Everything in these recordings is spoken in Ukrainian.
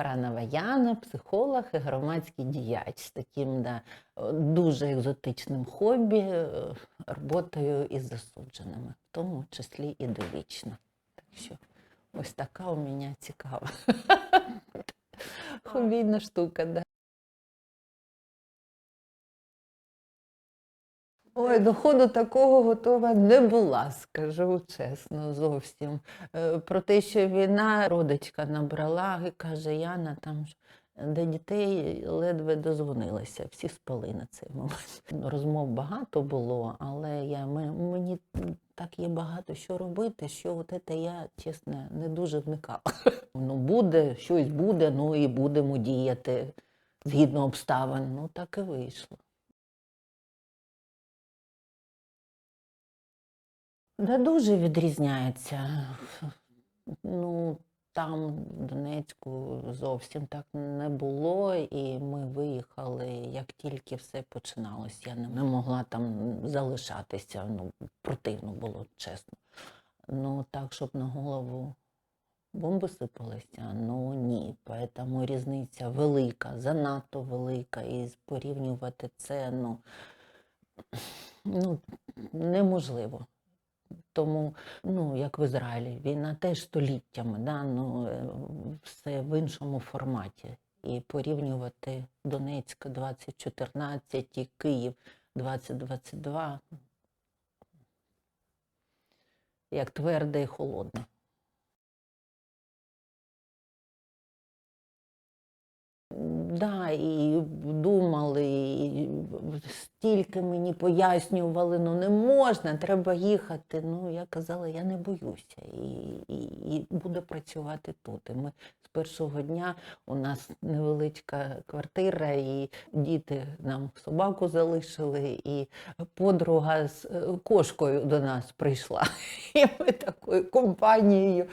Баранова Яна, психолог і громадський діяч з таким да, дуже екзотичним хобі, е, роботою із засудженими, в тому числі і довічно. Так що ось така у мене цікава хобійна штука. Да. Ой, до ходу такого готова не була, скажу чесно, зовсім. Е, Про те, що війна родичка набрала і каже, Яна, там до дітей ледве дозвонилася, всі спали на цей момент. Розмов багато було, але я, ме- мені так є багато що робити, що от це я, чесно, не дуже вникала. Ну, буде, щось буде, ну і будемо діяти згідно обставин. Ну, так і вийшло. Да дуже відрізняється. Ну, там, в Донецьку, зовсім так не було, і ми виїхали, як тільки все починалось. Я не могла там залишатися. Ну, противно було, чесно. Ну, так, щоб на голову бомби сипалися, ну ні. Тому різниця велика, занадто велика. І порівнювати це, ну, ну неможливо. Тому, ну, як в Ізраїлі, війна теж століттями, да? ну, е, все в іншому форматі. І порівнювати Донецьк 2014 і Київ 2022 як тверде і холодне. Да, і думали, і стільки мені пояснювали, ну не можна, треба їхати. Ну, я казала, я не боюся і, і, і буду працювати тут. І ми з першого дня у нас невеличка квартира, і діти нам собаку залишили, і подруга з е, кошкою до нас прийшла. І ми такою компанією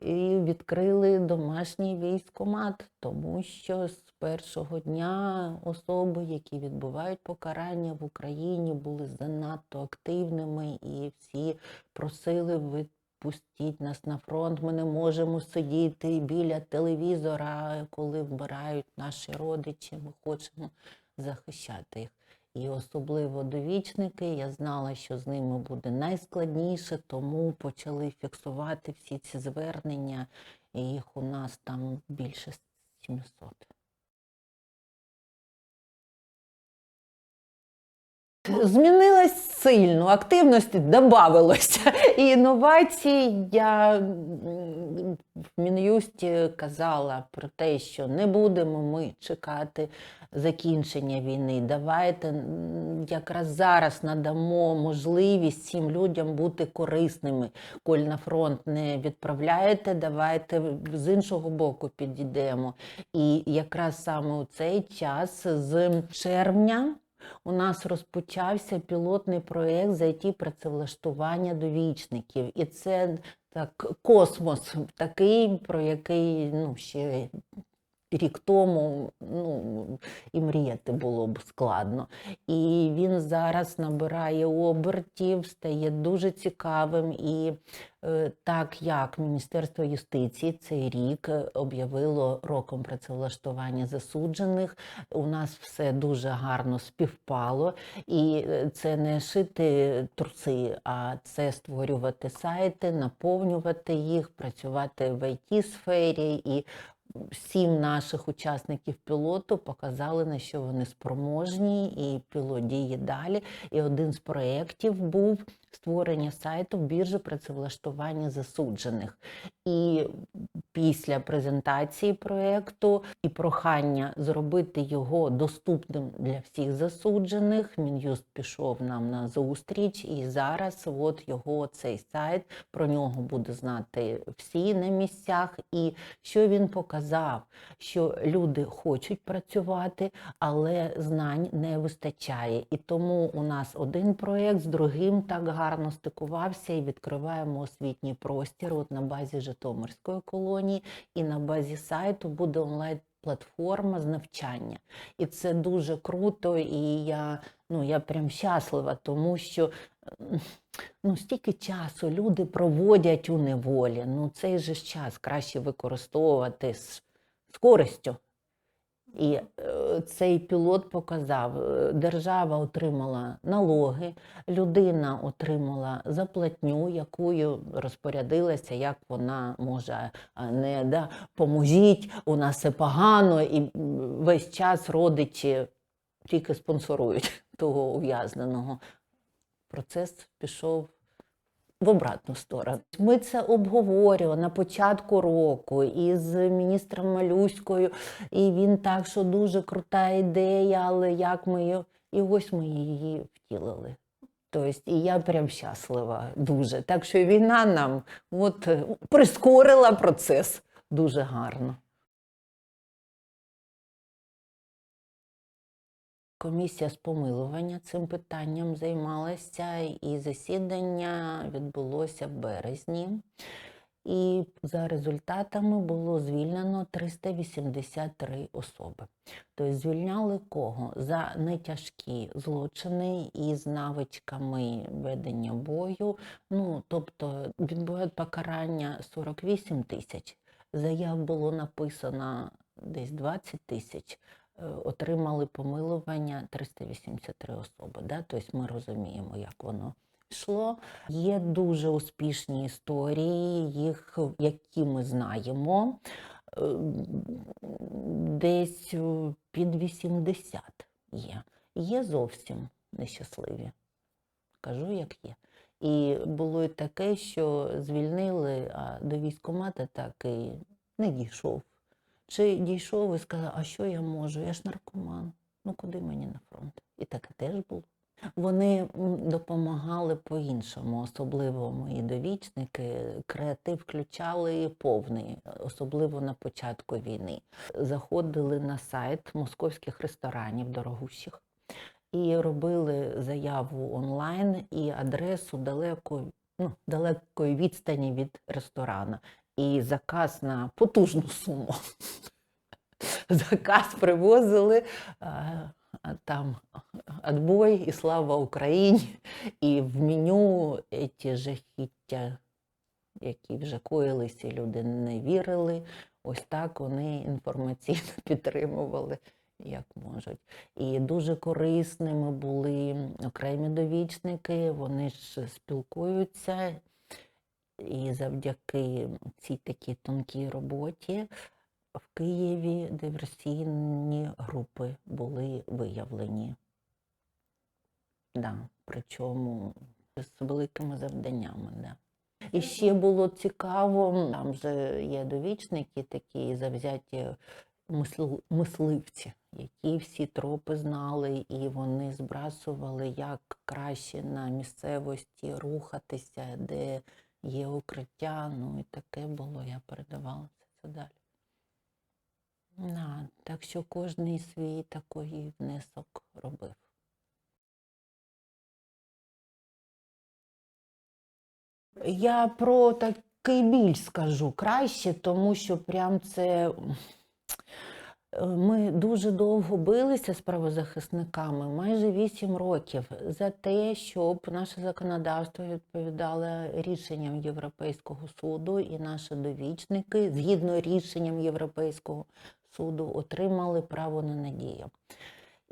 і відкрили домашній військкомат, тому що з першого дня особи, які відбувають покарання в Україні, були занадто активними і всі просили відпустіть нас на фронт. Ми не можемо сидіти біля телевізора, коли вмирають наші родичі. Ми хочемо захищати їх. І особливо довічники, я знала, що з ними буде найскладніше, тому почали фіксувати всі ці звернення, і їх у нас там більше 700. Змінилась сильно, активності додавалося. І інновацій я в Мін'юсті казала про те, що не будемо ми чекати закінчення війни. Давайте якраз зараз надамо можливість цим людям бути корисними. Коль на фронт не відправляєте, давайте з іншого боку підійдемо. І якраз саме у цей час з червня. У нас розпочався пілотний проєкт за it працевлаштування довічників. І це так космос такий, про який ну, ще рік тому ну, і мріяти було б складно. І він зараз набирає обертів, стає дуже цікавим. І е, так як Міністерство юстиції цей рік е, об'явило роком працевлаштування засуджених, у нас все дуже гарно співпало. І е, це не шити труси, а це створювати сайти, наповнювати їх, працювати в it сфері і сім наших учасників пілоту показали, на що вони спроможні, і пілот діє далі. І один з проєктів був створення сайту біржі працевлаштування засуджених. І після презентації проєкту і прохання зробити його доступним для всіх засуджених, Мін'юст пішов нам на зустріч, і зараз от його цей сайт про нього буде знати всі на місцях. І що він показав, що люди хочуть працювати, але знань не вистачає. І тому у нас один проєкт з другим так гарно стикувався і відкриваємо освітній простір от на базі Житомирської колонії і на базі сайту буде онлайн. Платформа з навчання, і це дуже круто. І я ну я прям щаслива, тому що ну стільки часу люди проводять у неволі. Ну цей же час краще використовувати з з користю. І е, цей пілот показав, е, держава отримала налоги, людина отримала заплатню, якою розпорядилася, як вона може, не да, поможіть, у нас все погано, і весь час родичі тільки спонсорують того ув'язненого. Процес пішов в обратну сторону. Ми це обговорювали на початку року із міністром Малюською, і він так, що дуже крута ідея, але як ми її. І ось ми її втілили. Тобто, і я прям щаслива дуже. Так що війна нам от, е, прискорила процес дуже гарно. Комісія з помилування цим питанням займалася, і засідання відбулося в березні. І за результатами було звільнено 383 особи. Тобто звільняли кого? За нетяжкі злочини із навичками ведення бою. Ну, тобто відбувають покарання 48 тисяч. Заяв було написано десь 20 тисяч. Е, Отримали помилування 383 особи. Да? Тобто ми розуміємо, як воно йшло. Є дуже успішні історії, їх, які ми знаємо, е, десь під 80 є. Є зовсім нещасливі. Кажу, як є. І було й таке, що звільнили, а до військкомата так і не дійшов. Чи дійшов і сказав, а що я можу? Я ж наркоман. Ну куди мені на фронт? І таке теж було. Вони допомагали по-іншому, особливо мої довічники. Креатив включали повний, особливо на початку війни. Заходили на сайт московських ресторанів дорогущих і робили заяву онлайн і адресу далеко, ну, далекої відстані від ресторана. І заказ на потужну суму. Заказ привозили. а там отбой і слава Україні, і в меню ті жахіття, які вже коїлися, люди не вірили. Ось так вони інформаційно підтримували, як можуть. І дуже корисними були окремі довічники, вони ж спілкуються. І завдяки цій такій тонкій роботі в Києві диверсійні групи були виявлені. Да, причому з великими завданнями. Да. І ще було цікаво, там же є довічники такі завзяті мисливці, які всі тропи знали, і вони збрасували, як краще на місцевості рухатися, де є укриття. Ну і таке було, я передавала це, це далі. Да, так що кожен свій такий внесок робив. Я про такий біль скажу краще, тому що прям це. Ми дуже довго билися з правозахисниками, майже 8 років, за те, щоб наше законодавство відповідало рішенням Європейського суду, і наші довічники, згідно рішенням Європейського суду, отримали право на надію.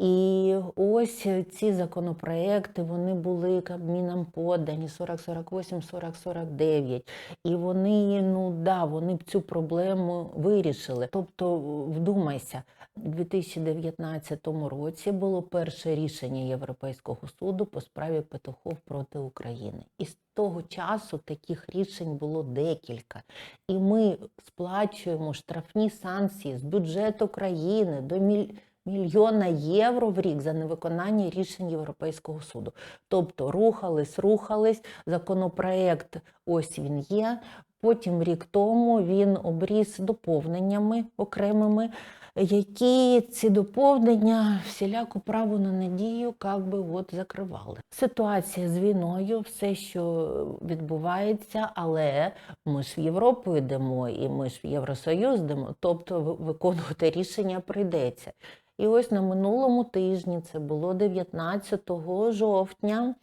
І ось ці законопроекти, вони були Кабміном подані 4048, 4049. І вони, ну да, вони б цю проблему вирішили. Тобто, вдумайся, у 2019 році було перше рішення Європейського суду по справі Петухов проти України. І з того часу таких рішень було декілька. І ми сплачуємо штрафні санкції з бюджету країни до міль мільйона євро в рік за невиконання рішень Європейського суду. Тобто рухались, рухались, законопроект ось він є. Потім рік тому він обріз доповненнями окремими, які ці доповнення всіляку право на надію як би от закривали. Ситуація з війною, все, що відбувається, але ми ж в Європу йдемо, і ми ж в Євросоюз йдемо, тобто виконувати рішення прийдеться. І ось на минулому тижні, це було 19 жовтня,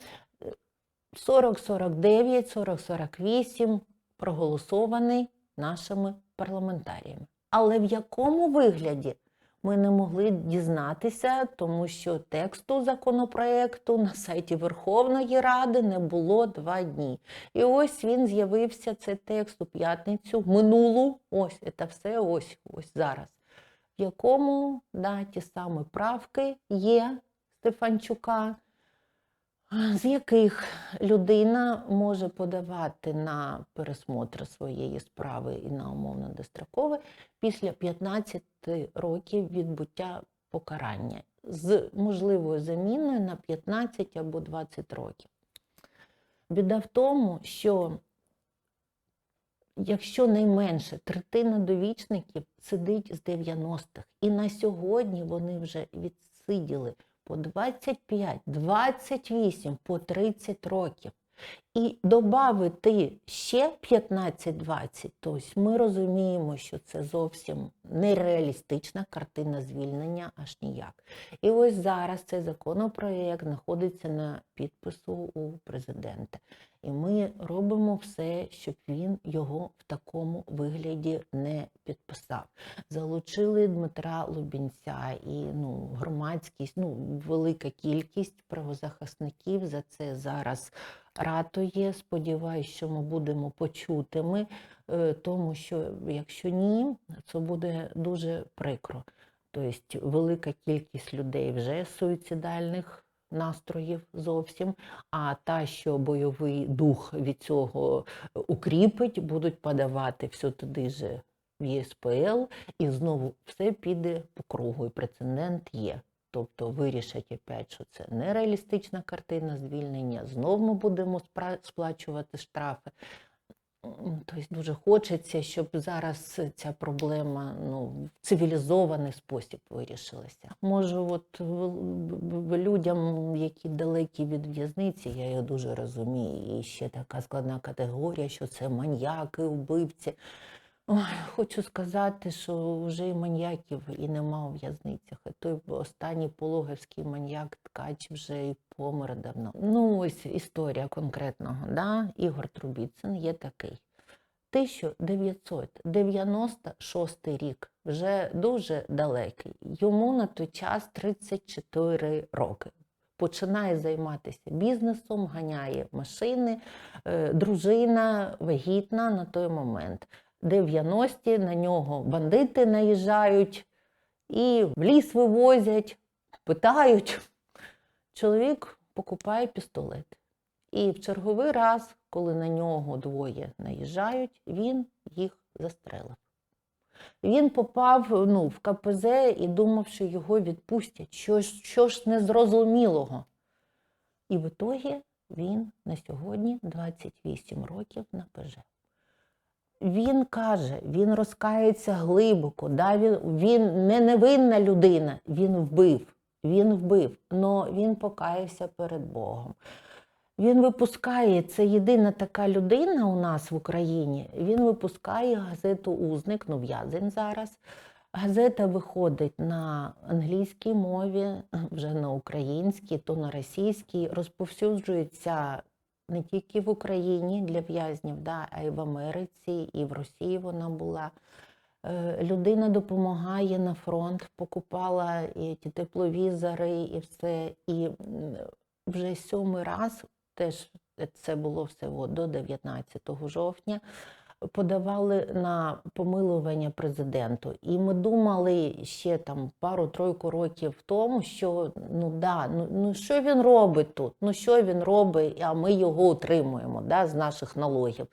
40-49, 40-48 проголосований нашими парламентаріями. Але в якому вигляді ми не могли дізнатися, тому що тексту законопроекту на сайті Верховної Ради не було два дні. І ось він з'явився, цей текст у п'ятницю, минулу, ось це все ось, ось зараз. В якому да, ті самі правки є Стефанчука, з яких людина може подавати на пересмотр своєї справи і на умовно дострокове після 15 років відбуття покарання з можливою заміною на 15 або 20 років. Біда в тому, що якщо найменше третина довічників сидить з 90-х, і на сьогодні вони вже відсиділи по 25, 28, по 30 років. І додати ще 15-20, тобто ми розуміємо, що це зовсім нереалістична картина звільнення аж ніяк. І ось зараз цей законопроект знаходиться на підпису у президента. І ми робимо все, щоб він його в такому вигляді не підписав. Залучили Дмитра Лубінця і ну, громадськість, ну, велика кількість правозахисників за це зараз ратує. Сподіваюсь, що ми будемо почутими, е, тому що якщо ні, це буде дуже прикро. Тобто велика кількість людей вже суїцидальних настроїв зовсім, а та, що бойовий дух від цього укріпить, будуть подавати все туди же в ЄСПЛ, і знову все піде по кругу, і прецедент є. Тобто вирішать опять, що це нереалістична картина звільнення, знов ми будемо сплачувати штрафи. Тобто дуже хочеться, щоб зараз ця проблема ну, в цивілізований спосіб вирішилася. Може, от людям, які далекі від в'язниці, я їх дуже розумію. І ще така складна категорія, що це маньяки, вбивці. Ой, хочу сказати, що вже і маньяків і нема у в'язницях. Той останній пологівський маньяк ткач вже і помер давно. Ну, ось історія конкретного. Да? Ігор Трубіцин є такий. 1996 рік, вже дуже далекий. Йому на той час 34 роки. Починає займатися бізнесом, ганяє машини, е, дружина вагітна на той момент. 90-ті на нього бандити наїжджають і в ліс вивозять, питають. Чоловік покупає пістолет. І в черговий раз, коли на нього двоє наїжджають, він їх застрелив. Він попав ну, в КПЗ і думав, що його відпустять. Що що ж незрозумілого. І в ітогі він на сьогодні 28 років на ПЖ. Він каже, він розкається глибоко, да, він, він не невинна людина, він вбив, він вбив, але він покаявся перед Богом. Він випускає, це єдина така людина у нас в Україні. Він випускає газету Узник, ну в'язень зараз. Газета виходить на англійській мові, вже на українській, то на російській, розповсюджується не тільки в Україні для в'язнів, да, а й в Америці, і в Росії вона була. Е, Людина допомагає на фронт, покупала і ті тепловізори, і все. І вже сьомий раз, теж це було всього до 19 жовтня, подавали на помилування президенту. І ми думали ще там пару-тройку років тому, що ну да, ну, ну що він робить тут? Ну що він робить, а ми його утримуємо да, з наших налогів.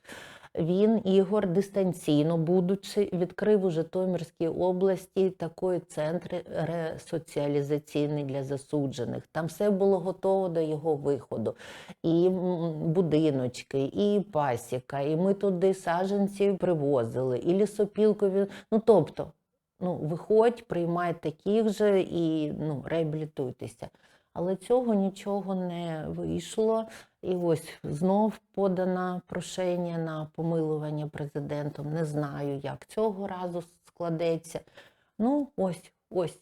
Він, Ігор, дистанційно, будучи, відкрив у Житомирській області такий центр ресоціалізаційний для засуджених. Там все було готово до його виходу. І будиночки, і пасіка, і ми туди саджанців привозили, і лісопілкові. Ну тобто, ну, виходь, приймай таких же і ну, реабілітуйтеся. Але цього нічого не вийшло. І ось знов подано прошення на помилування президентом. Не знаю, як цього разу складеться. Ну, ось, ось.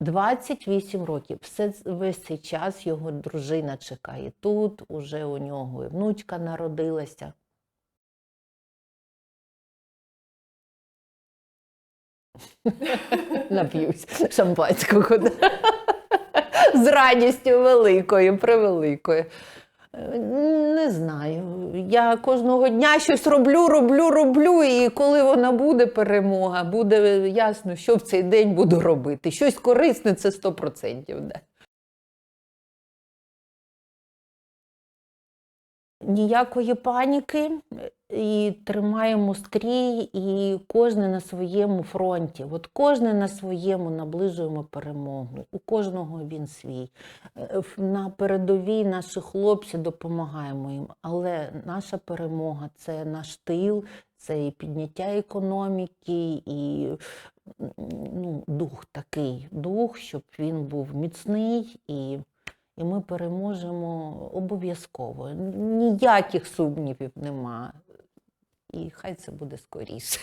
28 років. Все, весь цей час його дружина чекає тут, уже у нього і внучка народилася. Нап'юсь шампанського. З радістю великою, превеликою. Не знаю. Я кожного дня щось роблю, роблю, роблю, і коли вона буде перемога, буде ясно, що в цей день буду робити. Щось корисне це 100%. Да. Ніякої паніки і тримаємо стрій, і кожен на своєму фронті. От кожен на своєму наближуємо перемогу. У кожного він свій. Е, На передовій наші хлопці допомагаємо їм. Але наша перемога це наш тил, це і підняття економіки, і ну, дух такий, дух, щоб він був міцний і. І ми переможемо обов'язково. Ніяких сумнівів нема. І хай це буде скоріше.